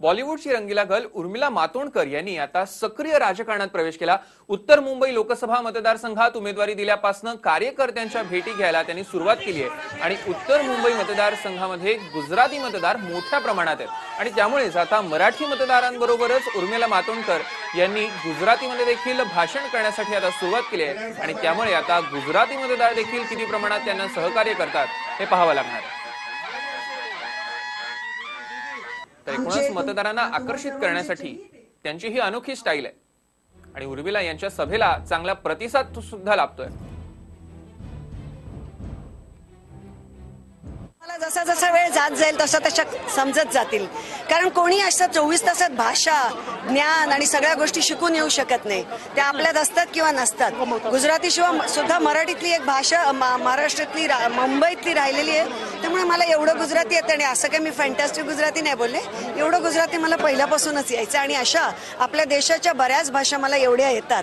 बॉलिवूडची रंगीला गल उर्मिला मातोंडकर यांनी आता सक्रिय राजकारणात प्रवेश केला. उत्तर मुंबई लोकसभा मतदारसंघात उमेदवारी दिल्यापासून कार्यकर्त्यांच्या भेटी घ्यायला त्यांनी सुरुवात केली आहे. आणि उत्तर मुंबई मतदारसंघामध्ये गुजराती मतदार मोठ्या प्रमाणात आहेत. आणि त्यामुळेच आता मराठी मतदारांबरोबरच उर्मिला मातोंडकर यांनी गुजरातीमध्ये देखील भाषण करण्यासाठी आता सुरुवात केली आहे. आणि त्यामुळे आता गुजराती मतदार देखील किती प्रमाणात त्यांना सहकार्य करतात हे पाहावं लागणार आहे. एकूणच मतदारांना आकर्षित करण्यासाठी त्यांची ही अनोखी स्टाईल आहे. आणि उर्मिला यांच्या सभेला चांगला प्रतिसाद सुद्धा लाभतोय. जसा जसा वेळ जात जाईल तसं तशा समजत जातील. कारण कोणी असं चोवीस तासात भाषा ज्ञान आणि सगळ्या गोष्टी शिकून येऊ शकत नाही. त्या आपल्यात असतात किंवा नसतात. गुजराती शिवाय सुद्धा मराठीतली एक भाषा महाराष्ट्रातली मुंबईतली राहिलेली आहे. त्यामुळे मला एवढं गुजराती येतं आणि असं काही मी फॅन्टॅस्टिक गुजराती नाही बोलले. एवढं गुजराती मला पहिल्यापासूनच यायचं आणि अशा आपल्या देशाच्या बऱ्याच भाषा मला एवढ्या येतात.